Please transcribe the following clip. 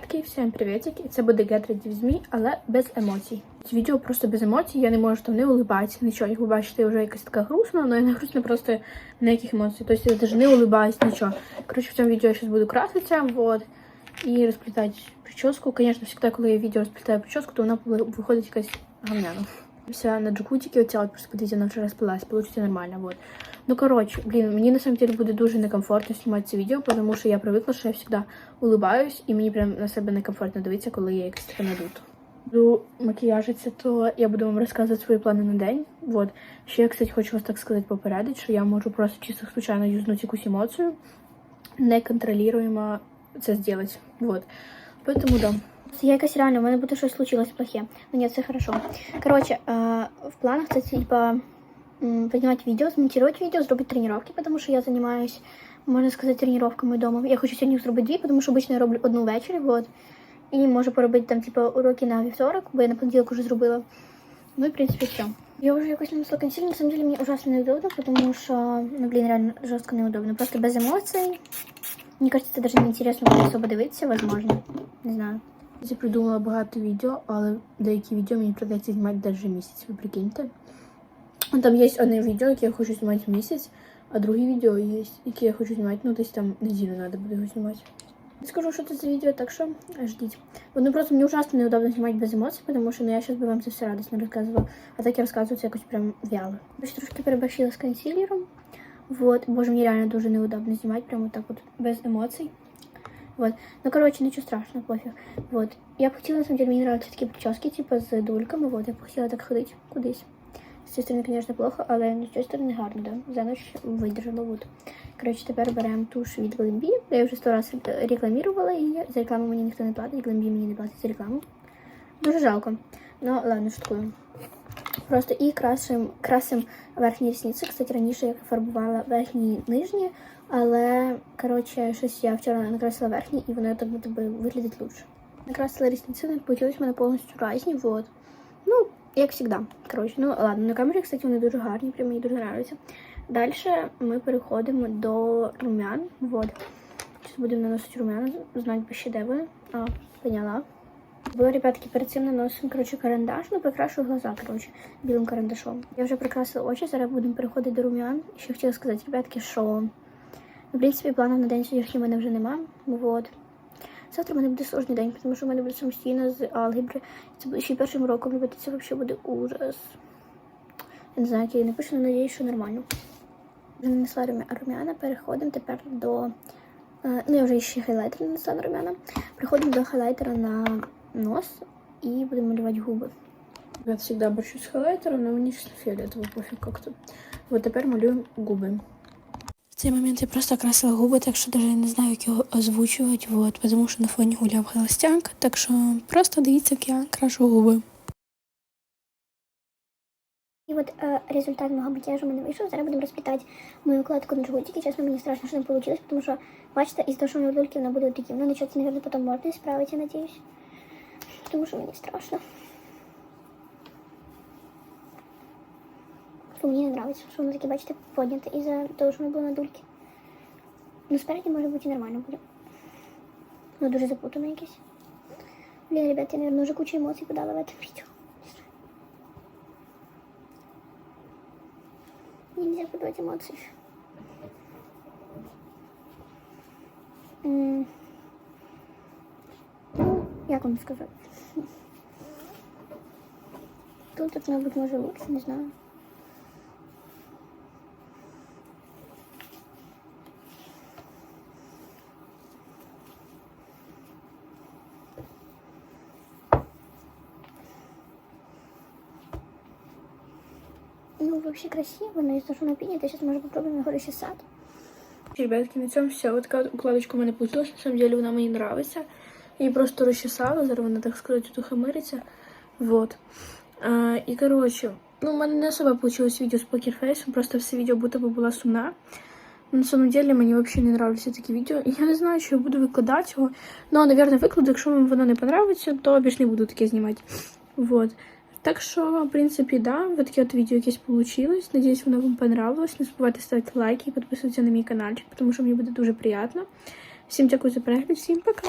Такі всім привітики. Це буде Get Ready але без емоцій. Це відео просто без емоцій, я не можу там не улибатися, нічого. Як ви бачите, вже якась така грустна, але я не грустна просто ніяких емоцій. Тобто я навіть не улибаюсь, нічого. Коротше, в цьому відео я зараз буду краситися, вот, і розплітати прическу. Звісно, завжди, коли я відео розплітаю прическу, то вона виходить якась гамняна. Вся на джакутике оця, от просто подивіться, вона вже розпилась, получиться нормально, вот. Ну, коротше, блін, мені на самом деле буде дуже некомфортно знімати це відео, тому що я привикла, що я завжди улыбаюсь, і мені прям на себе некомфортно дивитися, коли я якась така надута. Буду макіяжитися, то я буду вам розказувати свої плани на день. Вот. Ще я, кстати, хочу вас так сказати попередити, що я можу просто чисто случайно юзнути якусь емоцію, неконтролюємо це зробити. Вот. Поэтому да. Я якась реально, у мене буде щось случилось плохе. Ну ні, все хорошо. Коротше, е, в планах це типа м, піднімати відео, змонтувати відео, зробити тренування, тому що я займаюсь, можна сказати, тренуваннями вдома. Я хочу сьогодні зробити дві, тому що обично я роблю одну ввечері, вот. І можу поробити там, типа, уроки на вівторок, бо я на понеділок вже зробила. Ну і в принципі все. Я вже якось нанесла консилер, на самом деле мені ужасно неудобно, тому що, ну блін, реально жорстко неудобно. Просто без емоцій. Мені кажется, це даже не інтересно буде особо дивитися, возможно. Не знаю. Я придумала багато відео, але деякі відео мені придеться знімати навіть місяць, ви прикиньте. Ну, Там є одне відео, яке я хочу знімати місяць, а друге відео є, яке я хочу знімати, ну десь там неділю треба буде його знімати. Скажу, що це за відео, так що ждіть. Ну просто мені ужасно неудобно знімати без емоцій, тому що ну, я зараз би вам все радісно розказувала, а так я це якось прям вяло. Я трошки переборщила з консилером. Вот, боже, мені реально дуже неудобно знімати прямо так от без емоцій. Вот. Ну, короче, ничего страшного, пофиг. Вот. Я б хотіла, на самом деле, мені нравятся такі прически, типа з дульками, вот, я б хотіла так ходити кудись. З цієї сторони, конечно, плохо, але з цієї сторони гарно, да. За ніч видержала, вот. Короче, тепер беремо туш від Glambi. Я вже сто раз рекламувала її. За рекламу мені ніхто не платить, Glambi мені не платить за рекламу. Дуже жалко. Ну, ладно, шуткую. Просто і красим, красим верхні рісниці. Кстати, раніше я фарбувала верхні і нижні, але коротше, щось я вчора накрасила верхні, і воно так будто би виглядить лучше. Накрасила рісниці, не получилось в мене повністю різні, вот. Ну, як завжди. Коротше, ну ладно, на камері, кстати, вони дуже гарні, прям мені дуже подобаються. Далі ми переходимо до румян. Вот. Зараз будемо наносити румяна, знати би ще де вони. А, поняла. Бо, ребятки, перед цим наносимо коротше, карандаш, ну прикрашую глаза, коротше, білим карандашом. Я вже прикрасила очі, зараз будемо переходити до румян. Ще хотіла сказати, ребятки, що ну, в принципі планів на день сьогодні в мене вже нема. Вот. Завтра в мене буде сложний день, тому що в мене буде самостійно з алгебри. Це буде ще першим роком робити, це взагалі буде ужас. Я не знаю, як я її напишу, але надіюсь, що нормально. Вже нанесла румяна, переходимо тепер до. е, Ну, я вже ще хайлайтер нанесла на румяна. Переходимо до хайлайтера на нос і будемо малювати губи. Я завжди борщу з хайлайтером, але мені чесно фіолетово пофіг як-то. Вот тепер малюємо губи. В цей момент я просто красила губи, так що навіть не знаю, як його озвучувати, вот, тому що на фоні гуляв холостяк, так що просто дивіться, як я крашу губи. І от е, результат мого макіяжу у мене вийшов. Зараз будемо розплітати мою укладку на джгутики. Чесно, мені страшно, що не вийшло, тому що, бачите, із того, що мене дольки, вона буде такі. Ну, нічого, це, мабуть, потім можна справити, я надіюсь. Тому що мені страшно. Фу, мені не подобається, що воно таке, бачите, подняте із-за того, що воно було на дульки. Ну, спереді, може бути, і нормально буде. Воно дуже запутано якесь. Блін, ребят, я, мабуть, вже кучу емоцій подала в этом відео. Нельзя подавать эмоции. М. Ну, як вам сказати? Тут, тут, мабуть, може лучше, не знаю. Ну, вообще красиво, но из-за того, что сейчас, может, попробуем его расчесать. Ребятки, на цьому все. От така укладочка у мене вийшла. На самом деле вона мені подобається. Її просто розчесала, зараз так сказати, тут химириться. Вот. А, і коротше, ну, у мене не особо вийшло відео з покерфейсом, просто все відео будто би була сумна. На самом деле мені взагалі не нравляться такі відео. Я не знаю, чи я буду викладати його. Ну, напевно, викладу, якщо вам воно не подобається, то більше не буду таке знімати. Вот. Так що, в принципі, да, вот таке от відео якесь получилось. Надіюсь, воно вам понравилось. Не забувайте ставити лайки і підписуватися на мій каналчик, тому що мені буде дуже приємно. Всім дякую за перегляд, всім пока!